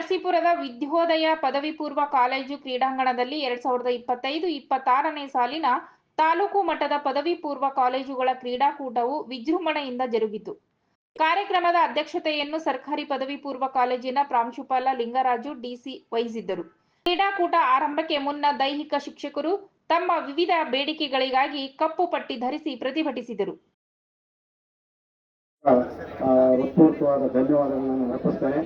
ನರಸೀಪುರದ ವಿದ್ಯೋದಯ ಪದವಿ ಪೂರ್ವ ಕಾಲೇಜು ಕ್ರೀಡಾಂಗಣದಲ್ಲಿ ಎರಡ್ ಸಾವಿರದ ಇಪ್ಪತ್ತೈದು, ಇಪ್ಪತ್ತಾರನೇ ಸಾಲಿನ ತಾಲೂಕು ಮಟ್ಟದ ಪದವಿ ಪೂರ್ವ ಕಾಲೇಜುಗಳ ಕ್ರೀಡಾಕೂಟವು ವಿಜೃಂಭಣೆಯಿಂದ ಜರುಗಿತು. ಕಾರ್ಯಕ್ರಮದ ಅಧ್ಯಕ್ಷತೆಯನ್ನು ಸರ್ಕಾರಿ ಪದವಿ ಪೂರ್ವ ಕಾಲೇಜಿನ ಪ್ರಾಂಶುಪಾಲ ಲಿಂಗರಾಜು ಡಿಸಿ ವಹಿಸಿದ್ದರು. ಕ್ರೀಡಾಕೂಟ ಆರಂಭಕ್ಕೆ ಮುನ್ನ ದೈಹಿಕ ಶಿಕ್ಷಕರು ತಮ್ಮ ವಿವಿಧ ಬೇಡಿಕೆಗಳಿಗಾಗಿ ಕಪ್ಪು ಪಟ್ಟಿ ಧರಿಸಿ ಪ್ರತಿಭಟಿಸಿದರು. ಆ, ಹೃತ್ಪೂರ್ವಕವಾದ ಧನ್ಯವಾದಗಳನ್ನು ಅರ್ಪಿಸ್ತೇನೆ.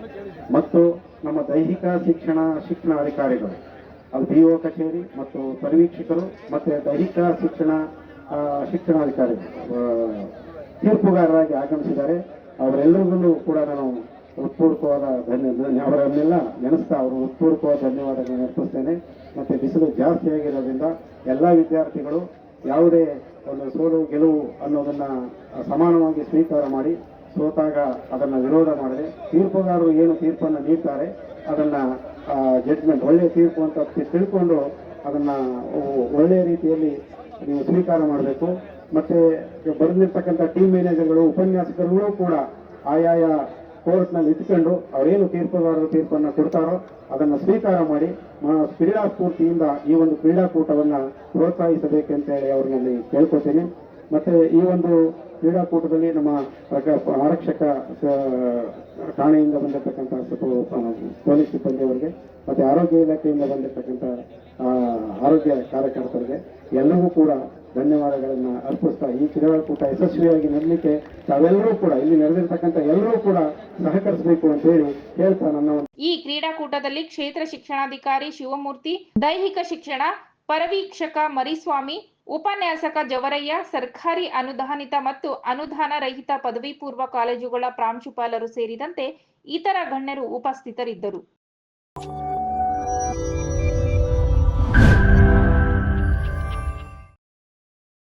ಮತ್ತು ನಮ್ಮ ದೈಹಿಕ ಶಿಕ್ಷಣ ಶಿಕ್ಷಣ ಅಧಿಕಾರಿಗಳು ಅದು ಬಿ ಒ ಕಚೇರಿ ಮತ್ತು ಪರಿವೀಕ್ಷಕರು ಮತ್ತು ದೈಹಿಕ ಶಿಕ್ಷಣ ಶಿಕ್ಷಣ ಶಿಕ್ಷಣಾಧಿಕಾರಿಗಳು ತೀರ್ಪುಗಾರರಾಗಿ ಆಗಮಿಸಿದ್ದಾರೆ. ಅವರೆಲ್ಲರಿಗೂ ಕೂಡ ನಾನು ಹೃತ್ಪೂರ್ವಕವಾದ ಧನ್ಯ- ಅವರನ್ನೆಲ್ಲ ನೆನೆಸ್ತಾ ಅವರು ಹೃತ್ಪೂರ್ವಕವಾದ ಧನ್ಯವಾದಗಳನ್ನು ಅರ್ಪಿಸ್ತೇನೆ. ಮತ್ತು ಬಿಸಿಲು ಜಾಸ್ತಿ ಆಗಿರೋದ್ರಿಂದ ಎಲ್ಲ ವಿದ್ಯಾರ್ಥಿಗಳು ಯಾವುದೇ ಒಂದು ಸೋಲು ಗೆಲುವು ಅನ್ನೋದನ್ನು ಸಮಾನವಾಗಿ ಸ್ವೀಕಾರ ಮಾಡಿ ಸೋತಾಗ ಅದನ್ನು ವಿರೋಧ ಮಾಡಿದೆ ತೀರ್ಪುಗಾರರು ಏನು ತೀರ್ಪನ್ನು ನೀಡ್ತಾರೆ, ಅದನ್ನು ಜಡ್ಜ್ಮೆಂಟ್ ಒಳ್ಳೆಯ ತೀರ್ಪು ಅಂತ ತಿಳ್ಕೊಂಡು ಅದನ್ನು ಒಳ್ಳೆಯ ರೀತಿಯಲ್ಲಿ ನೀವು ಸ್ವೀಕಾರ ಮಾಡಬೇಕು. ಮತ್ತು ಬರೆದಿರ್ತಕ್ಕಂಥ ಟೀಮ್ ಮ್ಯಾನೇಜರ್ಗಳು ಉಪನ್ಯಾಸಕರುಗಳು ಕೂಡ ಆಯಾಯ ಕೋರ್ಟ್ನಲ್ಲಿ ಇಟ್ಕೊಂಡು ಅವರೇನು ತೀರ್ಪುಗಾರರು ತೀರ್ಪನ್ನು ಕೊಡ್ತಾರೋ ಅದನ್ನು ಸ್ವೀಕಾರ ಮಾಡಿ ಕ್ರೀಡಾಸ್ಫೂರ್ತಿಯಿಂದ ಕ್ರೀಡಾ ಸ್ಫೂರ್ತಿಯಿಂದ ಈ ಒಂದು ಕ್ರೀಡಾಕೂಟವನ್ನು ಪ್ರೋತ್ಸಾಹಿಸಬೇಕಂತೇಳಿ ಅವ್ರನ್ನಲ್ಲಿ ಕೇಳ್ಕೊತೀನಿ. ಮತ್ತೆ ಈ ಒಂದು ಕ್ರೀಡಾಕೂಟದಲ್ಲಿ ನಮ್ಮ ಆರಕ್ಷಕ ಠಾಣೆಯಿಂದ ಬಂದಿರತಕ್ಕಂಥ ಪೊಲೀಸ್ ಪೊಲೀಸ್ ಸಿಬ್ಬಂದಿಯವರಿಗೆ, ಮತ್ತೆ ಆರೋಗ್ಯ ಇಲಾಖೆಯಿಂದ ಬಂದಿರತಕ್ಕಂಥ ಆರೋಗ್ಯ ಕಾರ್ಯಕರ್ತರಿಗೆ ಎಲ್ಲರಿಗೂ ಕೂಡ ಧನ್ಯವಾದಗಳನ್ನು ಅರ್ಪಿಸ್ತಾ, ಈ ಕ್ರೀಡಾಕೂಟ ಯಶಸ್ವಿಯಾಗಿ ನಡಲಿಕ್ಕೆ ತಾವೆಲ್ಲರೂ ಕೂಡ, ಇಲ್ಲಿ ನಡೆದಿರ್ತಕ್ಕಂಥ ಎಲ್ಲರೂ ಕೂಡ ಸಹಕರಿಸಬೇಕು ಅಂತ ಹೇಳಿ ಹೇಳ್ತಾ ನನ್ನ ಈ ಕ್ರೀಡಾಕೂಟದಲ್ಲಿ ಕ್ಷೇತ್ರ ಶಿಕ್ಷಣಾಧಿಕಾರಿ ಶಿವಮೂರ್ತಿ, ದೈಹಿಕ ಶಿಕ್ಷಣ, ಪರವೀಕ್ಷಕ ಮರಿಸ್ವಾಮಿ ಉಪನ್ಯಾಸಕ ಜವರಯ್ಯ, ಸರ್ಕಾರಿ ಅನುದಾನಿತ ಮತ್ತು ಅನುದಾನ ರಹಿತ ಪದವಿ ಪೂರ್ವ ಕಾಲೇಜುಗಳ ಪ್ರಾಂಶುಪಾಲರು ಸೇರಿದಂತೆ ಇತರ ಗಣ್ಯರು ಉಪಸ್ಥಿತರಿದ್ದರು.